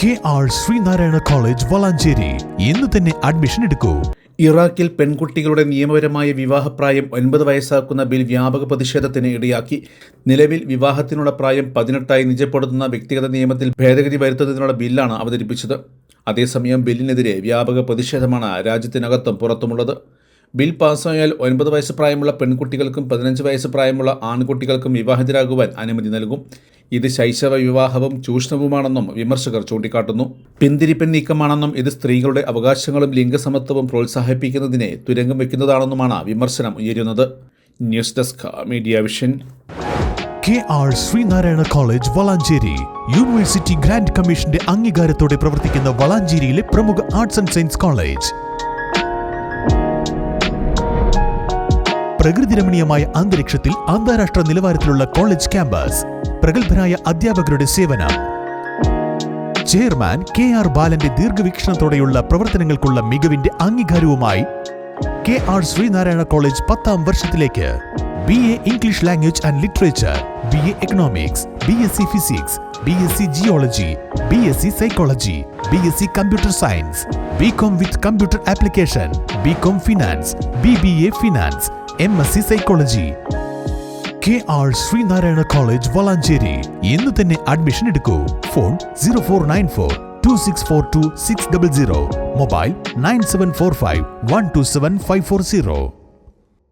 K R Sreenarayana college Valanchery. ഇന്ന് തന്നെ admission എടുക്കൂ. ഇറാഖിൽ പെൺകുട്ടികളുടെ നിയമപരമായ വിവാഹപ്രായം ഒൻപത് വയസ്സാക്കുന്ന ബിൽ വ്യാപക പ്രതിഷേധത്തിന് ഇടയാക്കി. നിലവിൽ വിവാഹത്തിനുള്ള പ്രായം പതിനെട്ടായി നിജപ്പെടുത്തുന്ന വ്യക്തിഗത നിയമത്തിൽ ഭേദഗതി വരുത്തുന്നതിനുള്ള ബില്ലാണ് അവതരിപ്പിച്ചത്. അതേസമയം ബില്ലിനെതിരെ വ്യാപക പ്രതിഷേധമാണ് രാജ്യത്തിനകത്തും പുറത്തുമുള്ളത്. ബിൽ പാസ്സായാൽ ഒൻപത് വയസ്സ് പ്രായമുള്ള പെൺകുട്ടികൾക്കും പതിനഞ്ച് വയസ്സ് പ്രായമുള്ള ആൺകുട്ടികൾക്കും വിവാഹിതരാകുവാൻ അനുമതി നൽകും. ഇത് ശൈശവ വിവാഹവും ചൂഷണവുമാണെന്നും വിമർശകർ ചൂണ്ടിക്കാട്ടുന്നു. പിന്തിരിപ്പൻ നീക്കമാണെന്നും ഇത് സ്ത്രീകളുടെ അവകാശങ്ങളും ലിംഗസമത്വവും പ്രോത്സാഹിപ്പിക്കുന്നതിനെ തുരങ്കം വയ്ക്കുന്നതാണെന്നുമാണ് വിമർശനം ഉയരുന്നത്. News desk media vision. K R Sreenarayana college Valanchery. University grant കമ്മീഷന്റെ അംഗീകാരത്തോടെ പ്രവർത്തിക്കുന്ന വളാഞ്ചേരിയിലെ പ്രമുഖ ആർട്സ് ആൻഡ് സയൻസ് കോളേജ്. പ്രകൃതിരമണീയമായ അന്തരീക്ഷത്തിൽ അന്താരാഷ്ട്ര നിലവാരത്തിലുള്ള കോളേജ് ക്യാമ്പസ്. പ്രഗത്ഭരായ അധ്യാപകരുടെ സേവനം. ചെയർമാൻ കെ ആർ ബാലന്റെ ദീർഘവീക്ഷണത്തോടെയുള്ള പ്രവർത്തനങ്ങൾക്കുള്ള മികവിന്റെ അംഗീകാരവുമായി കെ ആർ ശ്രീനാരായണ കോളേജ് പത്താം വർഷത്തിലേക്ക്. B A English language and literature B A economics B S C physics B S C geology B S C psychology B S C computer science B com with computer application B com finance B B A finance M S C psychology K R Sreenarayana college Valanchery ഇന്ന് തന്നെ admission എടുക്കൂ. Phone zero four nine four two six four two six double zero mobile nine seven four five one two seven five four zero